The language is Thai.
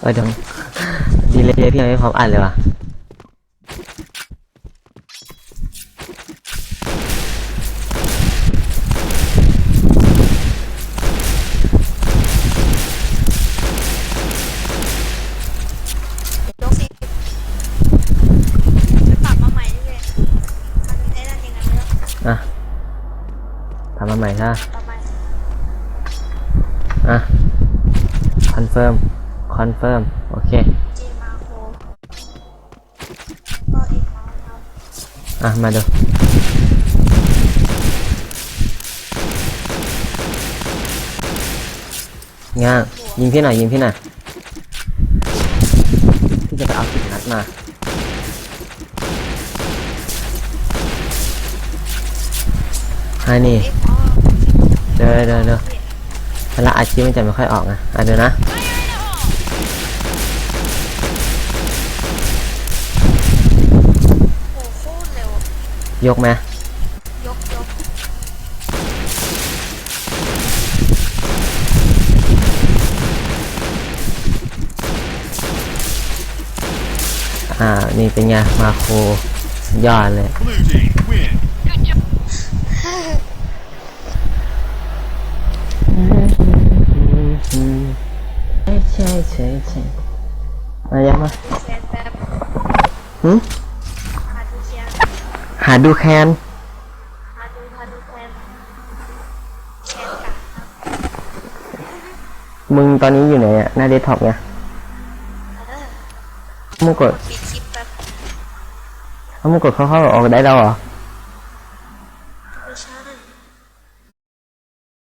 เออเดี๋ยวดีเลยพี่ยังไม่พร้อมอ่านเลยว่ะยกสิไปปรับมาใหม่ด้วยมันไอ้นั่นยังไงไม่รู้อะทำมาใหม่ค่ะปรับใหม่อะคอนเฟิร์ม คอนเฟิร์มโอเคอะ มาดูง่างยิงพี่หน่อยยิงพี่หน่อยพี่จะไปเอาสิบนัดมาอันนี้เอกอ๋อเดี๋ยวเดี๋ยวเดี๋ยวเวลาอาชีพมันจะไม่ค่อยออกนะอะเดี๋ยวนะ โอ้โหโคตรเร็วย ยกไหมยกยกอ่า นี่เป็นไง มาโคยอดเลย ใช่ใช่ใช่ใช่มายังมาหึหาดูเชียร์ หาดูแคนนมึงตอนนี้อยู่ไหนอะหน้าเดสก์ท็อปไงมึงกดมึงกดเข้าๆออกได้แล้วเหรอ